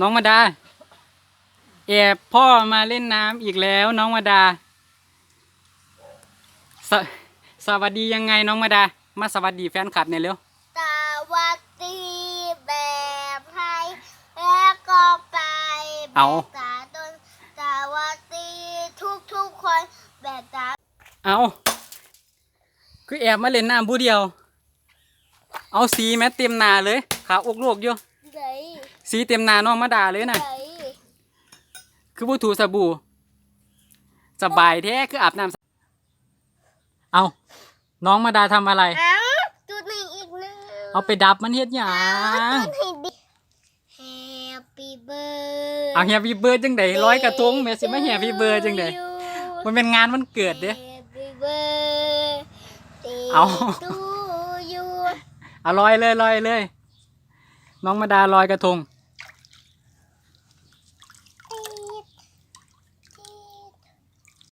น้องมาดาแอบพ่อมาเล่นน้ำอีกแล้วน้องมาดาสสวัสดียังไงน้องมาดา มาสวัสดีแฟนคลับเนี่ยเร็ว สวัสดีแบบไทยแล้วก็ไปแบบเอาตาตนสวัสดีทุกทุกๆคนแบบตาเอาคือแอบมาเล่นน้ำผู้เดียว เอาสีแม้เต็มหนาเลย ขาวอกโลกอยู่ไหน สีเต็มหนาน้องมาดาเลยนะไหนคือผู้ถูสบู่สบายแท้คืออาบน้ำเอาน้องมาดาทำอะไรเอ้าจุดหนึ่งอีกหนึ่งเอาไปดับมันเฮ็ดหยังจุดให้ดิ Happy birthday เอาแฮปปี้เบิร์ดจังไดร้อยกระทงแม่สิมาแฮปปี้เบิร์ดจังไดมันเป็นงานวันเกิดเด้ Happy birthday เอา to you เอาลอยเลยลอยเลย น้องมาดาลอยกระทง